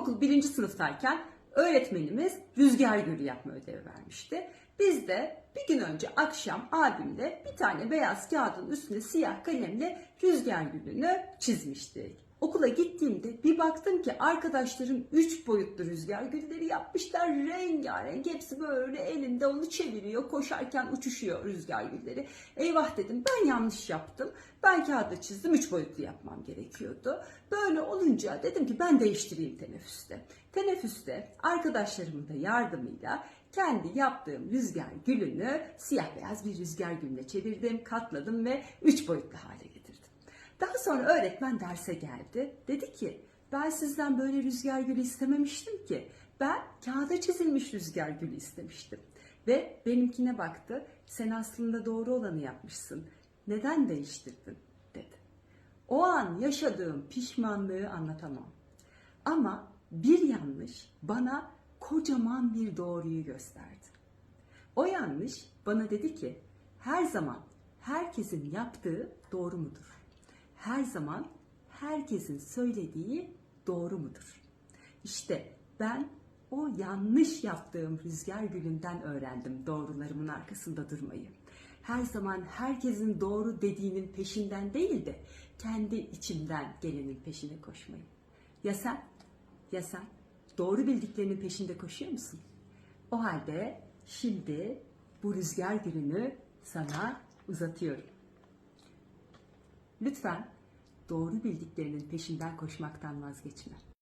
ilkokul birinci sınıftayken öğretmenimiz rüzgar gülü yapma ödevi vermişti. Biz de bir gün önce akşam abimle bir tane beyaz kağıdın üstüne siyah kalemle rüzgar gülünü çizmiştik. Okula gittiğimde bir baktım ki arkadaşlarım üç boyutlu rüzgar gülleri yapmışlar. Rengarenk hepsi böyle elinde onu çeviriyor. Koşarken uçuşuyor rüzgar gülleri. Eyvah dedim ben yanlış yaptım. Ben kağıda çizdim üç boyutlu yapmam gerekiyordu. Böyle olunca dedim ki ben değiştireyim teneffüste. Teneffüste arkadaşlarımın da yardımıyla kendi yaptığım rüzgar gülünü siyah beyaz bir rüzgar gülüne çevirdim, katladım ve üç boyutlu hale getirdim. Daha sonra öğretmen derse geldi. Dedi ki ben sizden böyle rüzgar gülü istememiştim ki. Ben kağıda çizilmiş rüzgar gülü istemiştim. Ve benimkine baktı. Sen aslında doğru olanı yapmışsın. Neden değiştirdin? dedi. O an yaşadığım pişmanlığı anlatamam. Ama bir yanlış bana kocaman bir doğruyu gösterdi. O yanlış bana dedi ki her zaman herkesin yaptığı doğru mudur? Her zaman herkesin söylediği doğru mudur? İşte ben o yanlış yaptığım rüzgar gülünden öğrendim doğrularımın arkasında durmayı. Her zaman herkesin doğru dediğinin peşinden değil de kendi içimden gelenin peşine koşmayı. Ya sen? Ya sen? Doğru bildiklerinin peşinde koşuyor musun? O halde şimdi bu rüzgar gülünü sana uzatıyorum. Lütfen doğru bildiklerinin peşinden koşmaktan vazgeçme.